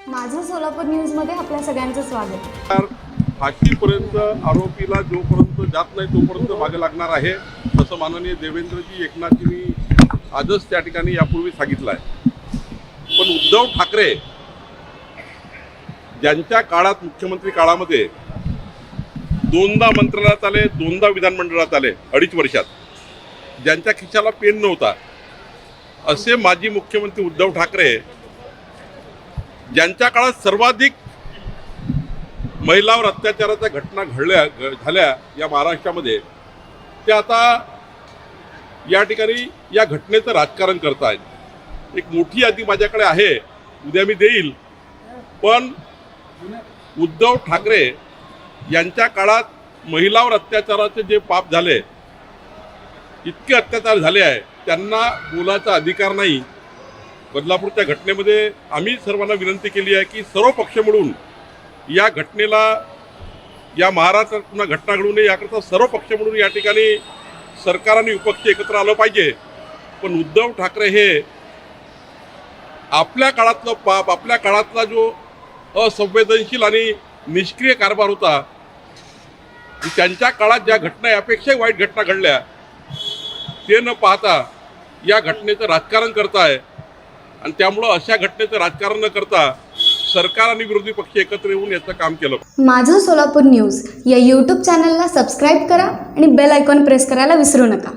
सोलापूर न्यूजमध्ये आपल्या सगळ्यांचं स्वागत. फाशीपर्यंत आरोपीला जोपर्यंत जात नाही तोपर्यंत मागे लागणार आहे असं माननीय देवेंद्रजी एकनाथजींनी आजच त्या ठिकाणी यापूर्वी सांगितलं आहे. पण उद्धव ठाकरे ज्यांच्या काळात मुख्यमंत्री काळामध्ये दोनदा मंत्रालयात आले दोनदा विधानमंडळात आले अडीच वर्षात ज्यांच्या खिशाला पेन नव्हता असे माजी मुख्यमंत्री उद्धव ठाकरे ज्यांच्या काळात सर्वाधिक महिलावर अत्याचाराच्या घटना घडल्या झाल्या या महाराष्ट्रामध्ये ते आता या ठिकाणी या घटनेचं राजकारण करत आहेत एक मोठी यादी माझ्याकडे आहे उद्या मी देईल. पण उद्धव ठाकरे यांच्या काळात महिलावर अत्याचाराचे जे पाप झाले इतके अत्याचार झाले आहे त्यांना बोलायचा अधिकार नाही. बदलापूरच्या घटनेमध्ये आम्ही सर्वांना विनंती केली आहे की सर्व पक्ष मिळून या घटनेला या महाराष्ट्रात पुन्हा घटना घडू नये याकरता सर्व पक्ष म्हणून या ठिकाणी सरकार आणि विपक्ष एकत्र आलं पाहिजे. पण उद्धव ठाकरे हे आपल्या काळातलं पाप आपल्या काळातला जो असंवेदनशील आणि निष्क्रिय कारभार होता त्यांच्या काळात ज्या घटना यापेक्षाही वाईट घटना घडल्या ते न पाहता या घटनेचं राजकारण करताय. आणि त्यामुळं अशा घटनेचं राजकारण न करता सरकार आणि विरोधी पक्ष एकत्र येऊन याचं काम केलं. माझं सोलापूर न्यूज या यूट्यूब चॅनलला सबस्क्राईब करा आणि बेल आयकॉन प्रेस करायला विसरू नका.